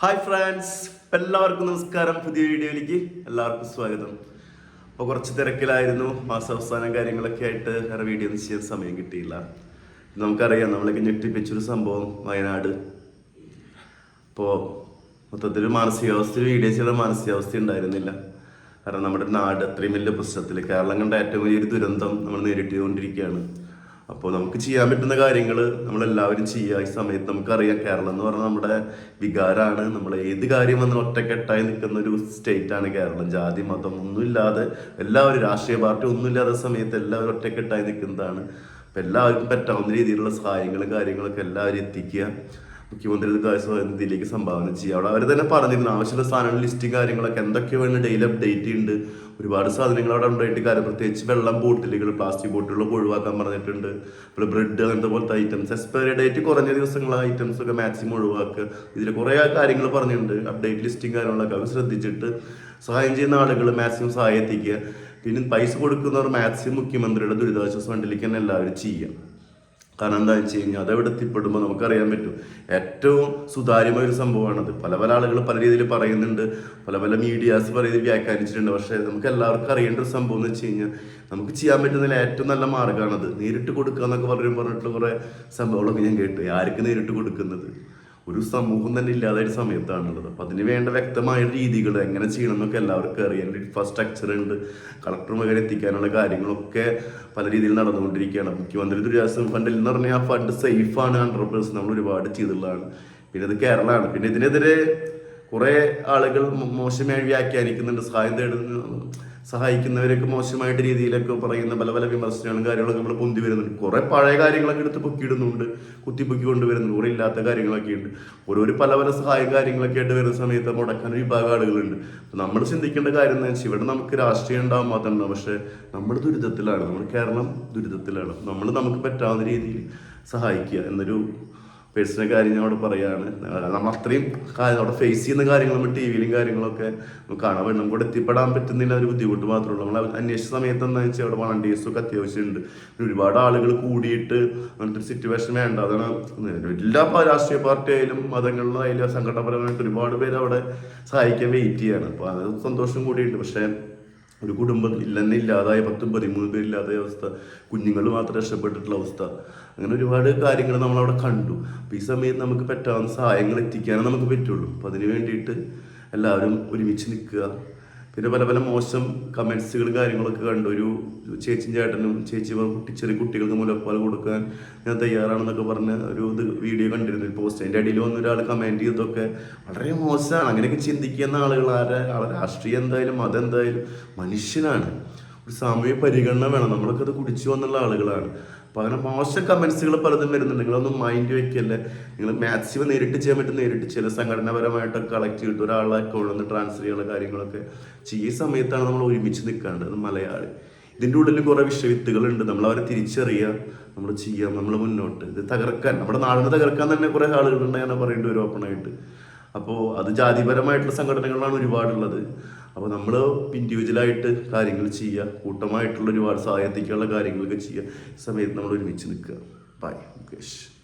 Hi friends എല്ലാവർക്കും നമസ്കാരം. പുതിയ വീഡിയോയിലേക്ക് എല്ലാവർക്കും സ്വാഗതം. അപ്പോൾ കുറച്ച് തിരക്കിലായിരുന്നു. മാസാവസാനം കാര്യങ്ങളൊക്കെ ആയിട്ട് വേറെ വീഡിയോ ഒന്നും ചെയ്യാൻ സമയം കിട്ടിയില്ല. നമുക്കറിയാം നമ്മളൊക്കെ ഞെട്ടിപ്പിച്ചൊരു സംഭവം വയനാട്. അപ്പോൾ മൊത്തത്തിൽ മാനസികാവസ്ഥ വീഡിയോ ചെയ്യുന്ന മാനസികാവസ്ഥ ഉണ്ടായിരുന്നില്ല. കാരണം നമ്മുടെ നാട് അത്രയും വലിയ പ്രശ്നത്തിൽ കേരളം കണ്ട ഏറ്റവും വലിയൊരു ദുരന്തം നമ്മൾ നേരിട്ടുകൊണ്ടിരിക്കുകയാണ്. അപ്പോൾ നമുക്ക് ചെയ്യാൻ പറ്റുന്ന കാര്യങ്ങൾ നമ്മളെല്ലാവരും ചെയ്യുക. ഈ സമയത്ത് നമുക്കറിയാം കേരളം എന്ന് പറഞ്ഞാൽ നമ്മുടെ വികാരമാണ് നമ്മൾ ഏത് കാര്യം വന്നാൽ ഒറ്റക്കെട്ടായി നിൽക്കുന്ന ഒരു സ്റ്റേറ്റ് ആണ് കേരളം. ജാതി മതം ഒന്നുമില്ലാതെ എല്ലാവരും രാഷ്ട്രീയ പാർട്ടി ഒന്നുമില്ലാത്ത സമയത്ത് എല്ലാവരും ഒറ്റക്കെട്ടായി നിൽക്കുന്നതാണ്. അപ്പം എല്ലാവർക്കും പറ്റാവുന്ന രീതിയിലുള്ള സഹായങ്ങളും കാര്യങ്ങളൊക്കെ എല്ലാവരും എത്തിക്കുക. മുഖ്യമന്ത്രി ഇതിലേക്ക് സംഭാവന ചെയ്യുക അവിടെ അവർ തന്നെ പറഞ്ഞിരുന്നു ആവശ്യമുള്ള സാധനങ്ങൾ ലിസ്റ്റും കാര്യങ്ങളൊക്കെ എന്തൊക്കെ വേണം ഡെയിലി അപ്ഡേറ്റ് ഉണ്ട് ഒരുപാട് സാധനങ്ങൾ അവിടെ ഉണ്ടായിട്ട് കാര്യം പ്രത്യേകിച്ച് വെള്ളം ബോട്ടിലുകൾ പ്ലാസ്റ്റിക് ബോട്ടിലുകൾ ഒഴിവാക്കാൻ പറഞ്ഞിട്ടുണ്ട്. പിന്നെ ബ്രെഡ് അങ്ങനത്തെ പോലത്തെ ഐറ്റംസ് എക്സ്പയറി ഡേറ്റ് കുറഞ്ഞ ദിവസങ്ങളെ ഐറ്റംസ് ഒക്കെ മാക്സിമം ഒഴിവാക്കുക. ഇതിൽ കുറേ കാര്യങ്ങൾ പറഞ്ഞിട്ടുണ്ട് അപ്ഡേറ്റ് ലിസ്റ്റും കാര്യങ്ങളൊക്കെ അവർ ശ്രദ്ധിച്ചിട്ട് സഹായം ചെയ്യുന്ന ആളുകൾ മാക്സിമം സഹായം എത്തിക്കുക. പിന്നെ പൈസ കൊടുക്കുന്നവർ മാക്സിമം മുഖ്യമന്ത്രിയുടെ ദുരിതാശ്വാസ ഫണ്ടിലേക്ക് തന്നെ എല്ലാവരും ചെയ്യുക. കാരണം എന്താ വെച്ച് കഴിഞ്ഞാൽ അതെവിടെ എത്തിപ്പെടുമ്പോൾ നമുക്കറിയാൻ പറ്റും. ഏറ്റവും സുതാര്യമായ ഒരു സംഭവമാണത് പല പല ആളുകൾ പല രീതിയിൽ പറയുന്നുണ്ട്. പല പല മീഡിയാസ് പല രീതിയിൽ വ്യാഖ്യാനിച്ചിട്ടുണ്ട്. പക്ഷേ നമുക്ക് എല്ലാവർക്കും അറിയേണ്ട ഒരു സംഭവം എന്ന് വെച്ച് കഴിഞ്ഞാൽ നമുക്ക് ചെയ്യാൻ പറ്റുന്നതിൽ ഏറ്റവും നല്ല മാർഗമാണത്. നേരിട്ട് കൊടുക്കുക എന്നൊക്കെ പറഞ്ഞു പറഞ്ഞിട്ടുള്ള കുറേ സംഭവങ്ങളൊക്കെ ഞാൻ കേട്ടു. ആർക്ക് നേരിട്ട് കൊടുക്കുന്നത്? ഒരു സമൂഹം തന്നെ ഇല്ലാതെ ഒരു സമയത്താണുള്ളത്. അപ്പം അതിന് വേണ്ട വ്യക്തമായ രീതികൾ എങ്ങനെ ചെയ്യണം എന്നൊക്കെ എല്ലാവർക്കും അറിയാം ഇൻഫ്രാസ്ട്രക്ചർ ഉണ്ട്. കളക്ടർ മുഖേന എത്തിക്കാനുള്ള കാര്യങ്ങളൊക്കെ പല രീതിയിൽ നടന്നുകൊണ്ടിരിക്കുകയാണ്. മുഖ്യമന്ത്രി ദുരിതാശ്വാസ ഫണ്ടിൽ എന്ന് പറഞ്ഞാൽ ആ ഫണ്ട് സേഫാണ് ഹൺഡ്രഡ് പേഴ്സന്റ് നമ്മൾ ഒരുപാട് ചെയ്തുള്ളതാണ്. പിന്നെ ഇത് കേരളമാണ്. പിന്നെ ഇതിനെതിരെ കുറേ ആളുകൾ മോശമായി വ്യാഖ്യാനിക്കുന്നുണ്ട്. സഹായം തേടുന്ന സഹായിക്കുന്നവരൊക്കെ മോശമായിട്ട് രീതിയിലൊക്കെ പറയുന്ന പല പല വിമർശനങ്ങളും കാര്യങ്ങളൊക്കെ നമ്മൾ പൊന്തി വരുന്നുണ്ട്. കുറേ പഴയ കാര്യങ്ങളൊക്കെ എടുത്ത് പൊക്കിയിടുന്നുണ്ട് കുത്തിപ്പൊക്കി കൊണ്ടുവരുന്നുണ്ട് കുറേ ഇല്ലാത്ത കാര്യങ്ങളൊക്കെ ഉണ്ട്. ഓരോരു പല പല സഹായം കാര്യങ്ങളൊക്കെ ആയിട്ട് വരുന്ന സമയത്ത് മുടക്കാൻ വിഭാഗം ആളുകളുണ്ട്. നമ്മൾ ചിന്തിക്കേണ്ട കാര്യം എന്ന് വെച്ചാൽ ഇവിടെ നമുക്ക് രാഷ്ട്രീയം ഉണ്ടാകാൻ മതം ഉണ്ടാവും. പക്ഷേ നമ്മൾ ദുരിതത്തിലാണ്. നമ്മൾ കേരളം ദുരിതത്തിലാണ്. നമ്മൾ നമുക്ക് പറ്റാവുന്ന രീതിയിൽ സഹായിക്കുക എന്നൊരു പേഴ്സണൽ കാര്യം ഞാൻ അവിടെ പറയാണ് നമ്മൾ അത്രയും അവിടെ ഫേസ് ചെയ്യുന്ന കാര്യങ്ങൾ നമ്മൾ ടി വിയിലും കാര്യങ്ങളൊക്കെ കാണാൻ പറ്റും നമുക്ക് എത്തിപ്പെടാൻ പറ്റുന്നില്ല ഒരു ബുദ്ധിമുട്ട് മാത്രമേ ഉള്ളൂ. നമ്മൾ അന്വേഷിച്ച സമയത്ത് എന്താണെന്ന് വെച്ചാൽ അവിടെ വളണ്ടിയേഴ്സൊക്കെ അത്യാവശ്യമുണ്ട് ഒരുപാട് ആളുകൾ കൂടിയിട്ട് അങ്ങനത്തെ ഒരു സിറ്റുവേഷൻ വേണ്ട. അതാണ് എല്ലാ രാഷ്ട്രീയ പാർട്ടി ആയാലും മതങ്ങളിലായാലും സംഘടനാപരമായിട്ട് ഒരുപാട് പേര് അവിടെ സഹായിക്കാൻ വെയിറ്റ് ചെയ്യാണ്. അപ്പോൾ അത് സന്തോഷം കൂടിയുണ്ട് പക്ഷേ ഒരു കുടുംബം ഇല്ലെന്നെ ഇല്ലാതായ പത്തും പതിമൂന്ന് പേരില്ലാതായ അവസ്ഥ. കുഞ്ഞുങ്ങൾ മാത്രം രക്ഷപ്പെട്ടിട്ടുള്ള അവസ്ഥ. അങ്ങനെ ഒരുപാട് കാര്യങ്ങൾ നമ്മളവിടെ കണ്ടു. അപ്പോൾ ഈ സമയത്ത് നമുക്ക് പറ്റാവുന്ന സഹായങ്ങൾ എത്തിക്കാനേ നമുക്ക് പറ്റുള്ളൂ. അപ്പോൾ അതിന് വേണ്ടിയിട്ട് എല്ലാവരും ഒരുമിച്ച് നിൽക്കുക. പിന്നെ പല പല മോശം കമൻസുകളും കാര്യങ്ങളൊക്കെ കണ്ടു ഒരു ചേച്ചിയും ചേട്ടനും ചേച്ചി കുട്ടി ചെറിയ കുട്ടികൾക്ക് മുലപ്പാൽ കൊടുക്കാൻ ഞാൻ തയ്യാറാണെന്നൊക്കെ പറഞ്ഞ ഒരു ഇത് വീഡിയോ കണ്ടിരുന്നു. ഒരു പോസ്റ്റ് അതിന്റെ അടിയിൽ വന്ന ഒരാൾ കമന്റ് ചെയ്തതൊക്കെ വളരെ മോശമാണ്. അങ്ങനെയൊക്കെ ചിന്തിക്കുന്ന ആളുകൾ ആരെ? ആളെ രാഷ്ട്രീയം എന്തായാലും മതം എന്തായാലും മനുഷ്യനാണ്. ഒരു സാമൂഹ്യ പരിഗണന വേണം. നമ്മളൊക്കെ അത് കുടിച്ചു വന്നുള്ള ആളുകളാണ്. അപ്പോൾ അങ്ങനെ മോശം കമൻസുകൾ പലതും വരുന്നുണ്ട്. നിങ്ങളൊന്നും മൈൻഡ് വെക്കല്ലേ? നിങ്ങൾ മാക്സിമം നേരിട്ട് ചെയ്യാൻ പറ്റും നേരിട്ട് ചില സംഘടനാപരമായിട്ടൊക്കെ കളക്ട് ചെയ്തിട്ട് ഒരാളെ അക്കൗണ്ടിൽ നിന്ന് ട്രാൻസ്ഫർ ചെയ്യുന്ന കാര്യങ്ങളൊക്കെ ചെയ്യ സമയത്താണ് നമ്മൾ ഒരുമിച്ച് നിൽക്കേണ്ടത്. മലയാളി. ഇതിന്റെ ഉള്ളിൽ കുറേ വിഷവിത്തുകളുണ്ട് നമ്മൾ അവരെ തിരിച്ചറിയുക. നമ്മൾ ചെയ്യാം നമ്മൾ മുന്നോട്ട്. ഇത് തകർക്കാൻ. നമ്മുടെ നാടിനെ തകർക്കാൻ തന്നെ കുറേ ആളുകളുണ്ട് ഞാൻ പറയേണ്ടി വരും ഓപ്പണായിട്ട് അപ്പോൾ അത് ജാതിപരമായിട്ടുള്ള സംഘടനകളാണ് ഒരുപാടുള്ളത്. അപ്പോൾ നമ്മൾ ഇൻഡിവിജ്വലായിട്ട് കാര്യങ്ങൾ ചെയ്യുക കൂട്ടമായിട്ടുള്ള ഒരുപാട് സഹായത്തേക്കുള്ള കാര്യങ്ങളൊക്കെ ചെയ്യുക സമയത്ത് നമ്മൾ ഒരുമിച്ച് നിൽക്കുക. ബൈ മുകേഷ്.